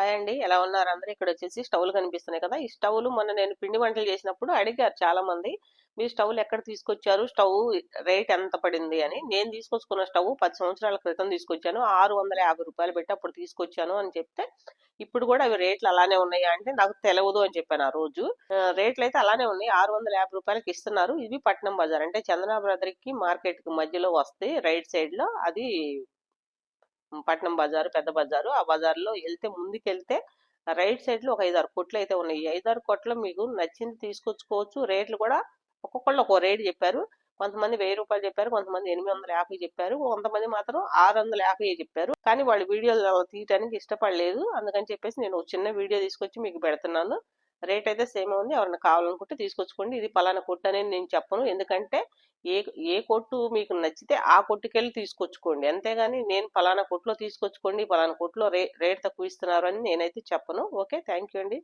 Hi అండి ఎలా ఉన్నారు? అందరూ ఇక్కడ వచ్చేసి స్టవ్లు కనిపిస్తున్నాయి కదా! ఈ స్టవ్లు మొన్న నేను పిండి వంటలు చేసినప్పుడు అడిగారు చాలా మంది మీ స్టవ్లు ఎక్కడ తీసుకొచ్చారు? స్టవ్ రేట్ ఎంత పడింది? అని. నేను తీసుకొచ్చుకున్న స్టవ్ పది సంవత్సరాల క్రితం తీసుకొచ్చాను. ఆరు వందల యాభై రూపాయలు పెట్టి అప్పుడు తీసుకొచ్చాను అని చెప్తే ఇప్పుడు కూడా అవి రేట్లు అలానే ఉన్నాయా? అంటే నాకు తెలియదు అని చెప్పాను ఆ రోజు. రేట్లు అయితే అలానే ఉన్నాయి. ఆరు వందల యాభై రూపాయలకి ఇస్తున్నారు. ఇది పట్నం బజార్. అంటే చందన బ్రదర్కి మార్కెట్కి మధ్యలో వస్తే రైట్ సైడ్లో అది పట్నం బజారు పెద్ద బజారు. ఆ బజార్లో వెళ్తే ముందుకెళ్తే రైట్ సైడ్లో ఒక ఐదారు కొట్లు అయితే ఉన్నాయి. ఐదారు కొట్లు మీకు నచ్చింది తీసుకొచ్చుకోవచ్చు. రేట్లు కూడా ఒక్కొక్కళ్ళు ఒక్కో రేటు చెప్పారు. కొంతమంది వెయ్యి రూపాయలు చెప్పారు కొంతమంది ఎనిమిది వందల యాభై చెప్పారు. కొంతమంది మాత్రం ఆరు వందల యాభై చెప్పారు. కానీ వాళ్ళు వీడియోలు తీయడానికి ఇష్టపడలేదు. అందుకని చెప్పేసి నేను ఒక చిన్న వీడియో తీసుకొచ్చి మీకు పెడుతున్నాను. రేట్ అయితే సేమ్ ఉంది. ఎవరైనా కావాలనుకుంటే తీసుకొచ్చుకోండి. ఇది పలానా కొట్టు అనేది నేను చెప్పను. ఎందుకంటే ఏ ఏ కొట్టు మీకు నచ్చితే ఆ కొట్టుకెళ్ళి తీసుకొచ్చుకోండి. అంతేగాని నేను పలానా కొట్లో తీసుకొచ్చుకోండి. పలానా కొట్లో రే రేట్ తక్కువ ఇస్తున్నారు అని నేనైతే చెప్పను. ఓకే. థ్యాంక్ యూ అండి.